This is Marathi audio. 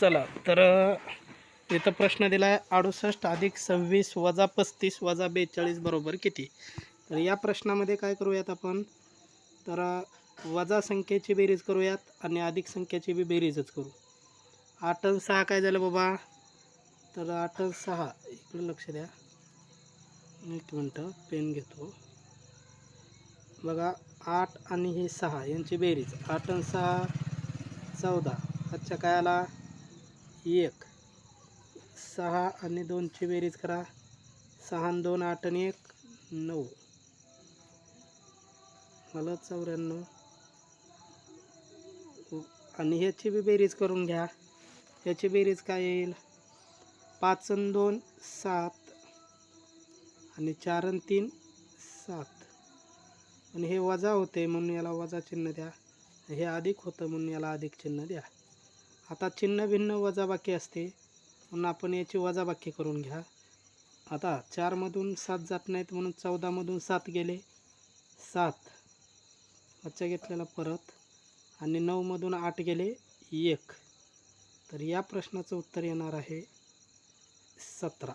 चला तर इथं प्रश्न दिला आहे अडुसष्ट अधिक सव्वीस वजा पस्तीस वजा बेचाळीस बरोबर किती? तर या प्रश्नामध्ये काय करूयात आपण? तर वजा संख्येची बेरीज करूयात आणि अधिक संख्येची बी बेरीजच करू. आठ आणि सहा काय झालं बाबा? तर आठ आणि सहा इकडे लक्ष द्या. एक मिनटं पेन घेतो. बघा आठ आणि हे सहा यांची बेरीज. आठ आणि सहा चौदा. आजच्या काय आला? एक. सहा आणि दोनची बेरीज करा. सहा आणि दोन आठ आणि एक नऊ. मला चौऱ्याण्णव. आणि ह्याची बी बेरीज करून घ्या. ह्याची बेरीज काय येईल? पाच आणि दोन सात. आणि चार आणि तीन सात. आणि हे वजा होते म्हणून याला वजा चिन्ह द्या. हे अधिक होतं म्हणून याला अधिक चिन्ह द्या. आता चिन्ह भिन्न वजाबाकी असते म्हणून आपण याची वजाबाकी करून घ्या. आता चारमधून सात जात नाहीत म्हणून चौदामधून सात गेले. सात. आजच्या घेतलेला परत. आणि नऊमधून आठ गेले एक. तर या प्रश्नाचं उत्तर येणार आहे सतरा.